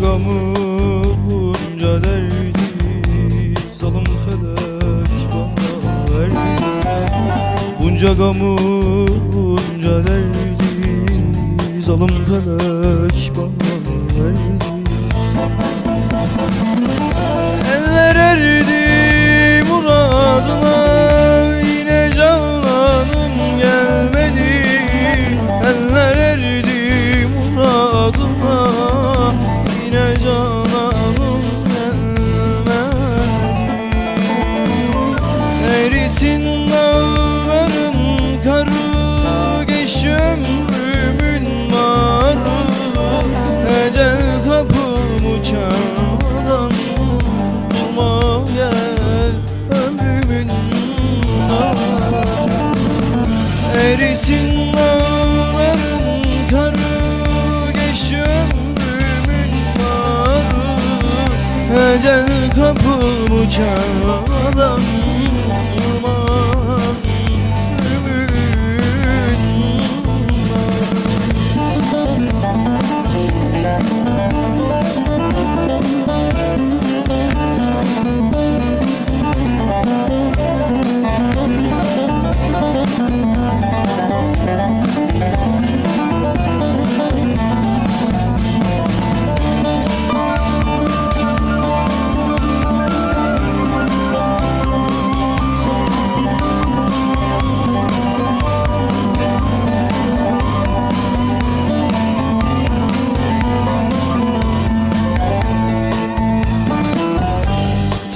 gamı bunca derdi Zalim felek bana verdi. Bunca gamı bunca derdi Zalim felek bana verdi Ecel kapımı çalmadan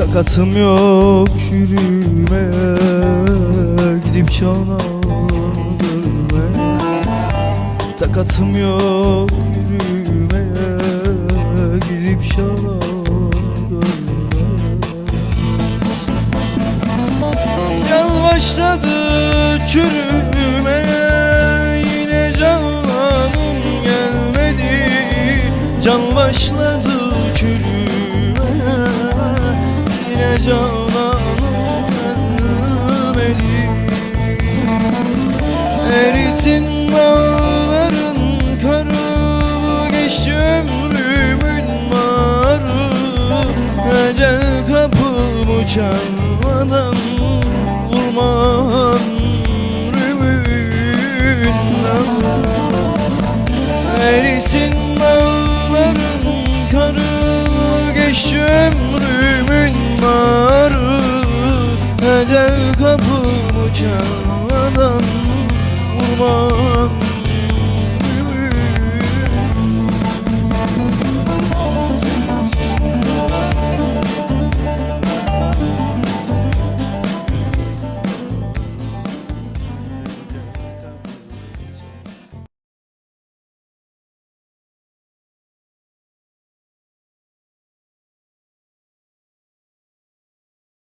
Takatım yok yürümeye Gidip çana görmeye Takatım yok yürümeye Gidip çana görmeye Yal başladı çürümeye Yine cananım gelmedi. Can başladı cananım gelmedi Erisin dağların karı Geçti ömrümün marı Ecel kapımı çalmadan mekandan vurma